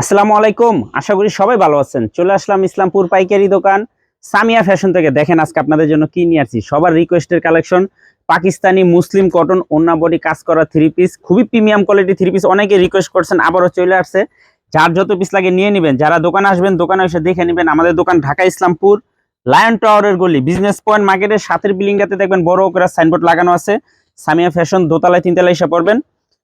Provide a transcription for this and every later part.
আসসালামু আলাইকুম। আশা করি সবাই ভালো আছেন। চলে আসলাম ইসলামপুর পাইকারি দোকান। সামিয়া ফ্যাশন থেকে দেখেন আজকে আপনাদের জন্য কি নিয়ে আসছি। সবার রিকোয়েস্টের কালেকশন পাকিস্তানি, মুসলিম কটন ওন্না বডি কাজ করা থ্রি পিস খুবই প্রিমিয়াম কোয়ালিটি থ্রি পিস অনেকে রিকোয়েস্ট করছেন, আবারও চলে আসছে। যার যত পিস লাগে নিয়ে নেবেন। যারা দোকানে আসবেন, দোকানে এসে দেখে নেবেন। আমাদের দোকান ঢাকা ইসলামপুর লায়ন টাওয়ারের গলি। বিজনেস পয়েন্ট মার্কেটের সাথের বিল্ডিংটাতে দেখবেন বড় করে সাইনবোর্ড লাগানো আছে। সামিয়া ফ্যাশন, দোতলায়, তিনতলায় এসে পড়বেন।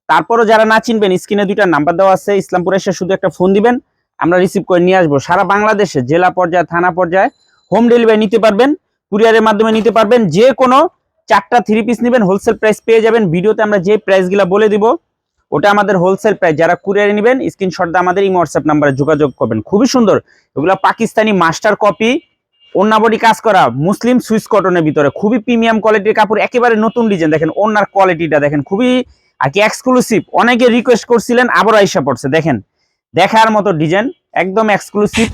তারপরও যারা না চিনবেন, স্ক্রিনে দুইটা নাম্বার দেওয়া আছে, ইসলামপুরে এসে শুধু একটা ফোন দিবেন, আমরা রিসিভ করে নিয়ে আসব। সারা বাংলাদেশে, জেলা পর্যায়ে, থানা পর্যায়ে হোম ডেলিভারি নিতে পারবেন কুরিয়ারের মাধ্যমে নিতে পারবেন, যে কোনো চারটা থ্রি পিস নেবেন হোলসেল প্রাইস পেয়ে যাবেন। ভিডিওতে আমরা যে প্রাইসগুলো বলে দিব, ওটা আমাদের হোলসেল প্রাইস যারা কুরিয়ারে নেবেন স্ক্রিনশট দিয়ে আমাদের এই হোয়াটসঅ্যাপ নাম্বারে যোগাযোগ করবেন। খুবই সুন্দর। এগুলো পাকিস্তানি মাস্টার কপি বডি কাজ করা, মুসলিম সুইস কটনের ভিতরে। খুবই প্রিমিয়াম কোয়ালিটির কাপড়, একেবারে নতুন ডিজাইন দেখেন ওনার কোয়ালিটিটা দেখেন, খুবই আর কি এক্সক্লুসিভ অনেকে রিকোয়েস্ট করছিলেন আবার আইসা পড়ছে, দেখেন। দেখার মতো ডিজাইন একদম এক্সক্লুসিভ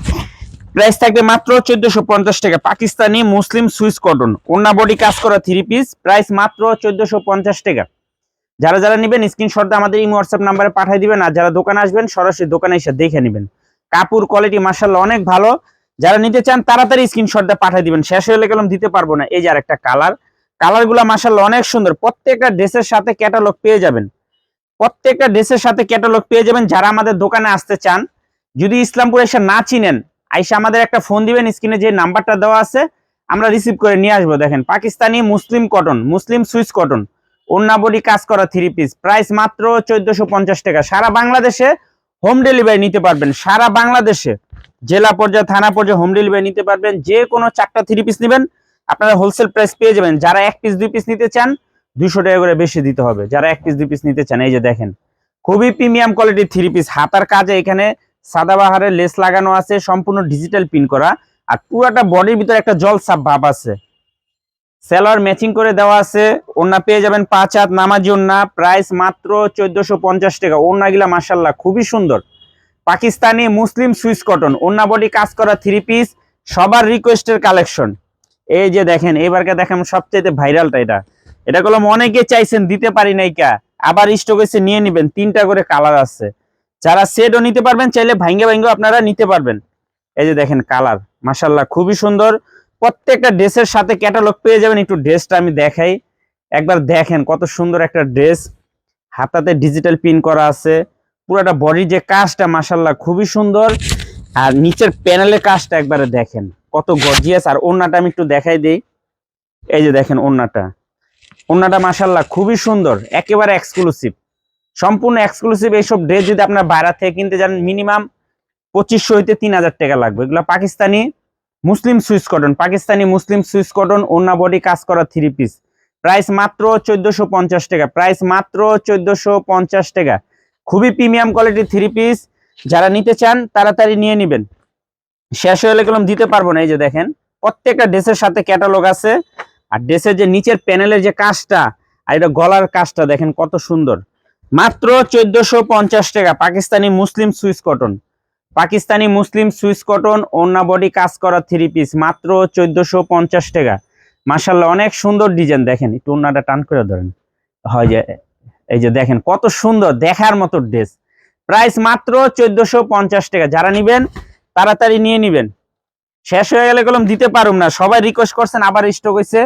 প্রাইস থাকবে মাত্র চোদ্দশো পঞ্চাশ টাকা। পাকিস্তানি, মুসলিম, সুইস কটন। ওন্না বডি কাজ করা থ্রি পিস প্রাইস মাত্র চোদ্দশো পঞ্চাশ টাকা। যারা যারা নেবেন স্ক্রিনশট আমাদের এই হোয়াটসঅ্যাপ নাম্বারে পাঠিয়ে দিবেন, আর যারা দোকানে আসবেন, সরাসরি দোকানে এসে দেখে নেবেন। কাপড় কোয়ালিটি মার্শাল্লাহ অনেক ভালো। যারা নিতে চান, তাড়াতাড়ি স্ক্রিনশট দিয়ে পাঠিয়ে দিবেন। শেষ হয়ে গেলাম, দিতে পারব না। এই যে আরেকটা কালার কালারগুলা মার্শাল্লাহ অনেক সুন্দর। প্রত্যেকটা ড্রেসের সাথে ক্যাটালগ পেয়ে যাবেন। প্রত্যেকটা ড্রেসের সাথে ক্যাটালগ পেয়ে যাবেন যারা আমাদের দোকানে আসতে চান। যদি ইসলামপুর এসে না চিনেন, আইসা আমাদের একটা ফোন দিবেন, স্ক্রিনে যে নাম্বারটা দেওয়া আছে, আমরা রিসিভ করে নিয়ে আসব, দেখেন। পাকিস্তানি মুসলিম কটন মুসলিম সুইস কটন বডি কাজ করা থ্রি পিস প্রাইস মাত্র চোদ্দশো পঞ্চাশ টাকা। সারা বাংলাদেশে হোম ডেলিভারি নিতে পারবেন। সারা বাংলাদেশে জেলা পর্যায়ে, থানা পর্যায়ে হোম ডেলিভারি নিতে পারবেন। যে কোনো চারটা থ্রি পিস নেবেন। আপনারা হোলসেল প্রাইস পেয়ে যাবেন। যারা এক পিস দুই পিস নিতে চান দুশো টাকা করে বেশি দিতে হবে। যারা এক পিস দুই পিস নিতে চান, এই যে দেখেন। খুবই প্রিমিয়াম কোয়ালিটির থ্রি পিস হাতার কাজে এখানে সাদাবাহারের লেস লাগানো আছে, সম্পূর্ণ ডিজিটাল পিন করা। আর পুরাটা বডির ভিতরে একটা জল সাপ ভাব আছে। সেলার ম্যাচিং করে দেওয়া আছে। ওন্না পেয়ে যাবেন পাঁচ হাত, নামাজি ওন্না প্রাইস মাত্র চোদ্দশো পঞ্চাশ টাকা। ওন্না গিলা মাসাল্লাহ খুবই সুন্দর। পাকিস্তানি, মুসলিম, সুইস কটন। ওন্না বডি কাজ করা থ্রি পিস সবার রিকোয়েস্টের কালেকশন এই যে দেখেন, এবারকে দেখেন সবচেয়ে ভাইরালটা এটা। এটা করলাম অনেকে চাইছেন, দিতে পারি নাই কা। আবার স্টক এসে নিয়ে নিবেন, তিনটা করে কালার আছে। যারা সেটও নিতে পারবেন, চাইলে ভাঙ্গে ভাঙ্গে আপনারা নিতে পারবেন। এই যে দেখেন কালার মাসাল্লাহ খুবই সুন্দর। প্রত্যেকটা ড্রেসের সাথে ক্যাটালগ পেয়ে যাবেন, একটু ড্রেসটা আমি দেখাই। একবার দেখেন কত সুন্দর একটা ড্রেস। হাতাতে ডিজিটাল পিন করা আছে। পুরোটা বডি যে কাজটা মাসাল্লাহ খুবই সুন্দর। আর নিচের প্যানেলের কাজটা একবারে দেখেন। কত গর্জিয়াস আর ওন্নাটা আমি একটু দেখাই দিই। এই যে দেখেন ওন্নাটা ওন্নাটা মাসাল্লাহ খুবই সুন্দর, একেবারে এক্সক্লুসিভ সম্পূর্ণ এক্সক্লুসিভ এইসব ড্রেস যদি আপনার বাইরে থেকে কিনতে যান মিনিমাম পঁচিশশো হইতে তিন হাজার টাকা লাগবে। এগুলো পাকিস্তানি মুসলিম সুইস কটন। পাকিস্তানি মুসলিম সুইস কটন ওন্না বডি কাজ করা থ্রি পিস প্রাইস মাত্র চোদ্দশো পঞ্চাশ টাকা। প্রাইস মাত্র চোদ্দশো পঞ্চাশ টাকা। খুবই প্রিমিয়াম কোয়ালিটির থ্রি পিস যারা নিতে চান, তাড়াতাড়ি নিয়ে নেবেন। শেষ হয়ে গেলাম দিতে পারব না, এই যে দেখেন। প্রত্যেকটা ড্রেসের সাথে ক্যাটালগ আছে। আর ড্রেসের যে নিচের প্যানেলের যে কাজটা, আর এটা গলার কাজটা, দেখেন কত সুন্দর। মাত্র চোদ্দশো পঞ্চাশ টাকা, পাকিস্তানি মুসলিম সুইস কটন। পাকিস্তানি মুসলিম সুইস কটন ওন্না বডি কাজ করা থ্রি পিস মাত্র চোদ্দশো পঞ্চাশ টাকা। মাসাল্লাহ অনেক সুন্দর ডিজাইন দেখেন, একটু ওন্নাটা টান করে ধরেন। হয় যে, এই যে দেখেন, কত সুন্দর, দেখার মতো ড্রেস প্রাইস মাত্র চোদ্দশো পঞ্চাশ টাকা, যারা নিবেন তাড়াতাড়ি নিয়ে নিবেন। শেষ হয়ে গেলে কলম দিতে পারুম না। সবাই রিকোয়েস্ট করছেন, আবার স্টক হয়েছে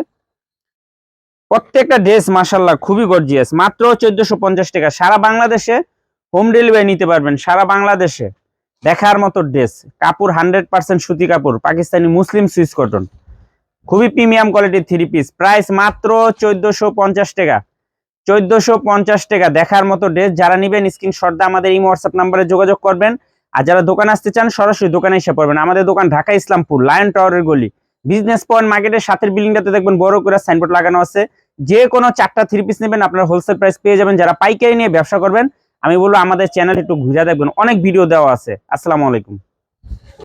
প্রত্যেকটা ড্রেস মাসাল্লাহ খুবই গর্জিয়াস মাত্র চোদ্দশো পঞ্চাশ টাকা। সারা বাংলাদেশে হোম ডেলিভারি নিতে পারবেন, সারা বাংলাদেশে। দেখার মতো ড্রেস কাপড় হান্ড্রেড পার্সেন্ট সুতি কাপড়, পাকিস্তানি মুসলিম সুইস কটন। খুবই প্রিমিয়াম কোয়ালিটির থ্রি পিস প্রাইস মাত্র চোদ্দশো পঞ্চাশ টাকা। চোদ্দশো পঞ্চাশ টাকা। দেখার মতো ড্রেস যারা নিবেন স্ক্রিনশট দিয়ে আমাদের এই হোয়াটসঅ্যাপ নাম্বারে যোগাযোগ করবেন। আর যারা দোকান আসতে চান, সরাসরি দোকানে এসে পড়বেন। আমাদের দোকান ঢাকা ইসলামপুর, লায়ন টাওয়ারের গলি। বিজনেস পয়েন্ট মার্কেটের সাথের বিল্ডিংটাতে দেখবেন বড় করে সাইনবোর্ড লাগানো আছে। যে কোনো চারটা থ্রি পিস নেবেন, আপনার হোলসেল প্রাইস পেয়ে যাবেন। যারা পাইকারি নিয়ে ব্যবসা করবেন, আমি বলব আমাদের চ্যানেল একটু ঘুরে দেখবেন। অনেক ভিডিও দেওয়া আছে। আসসালামু আলাইকুম।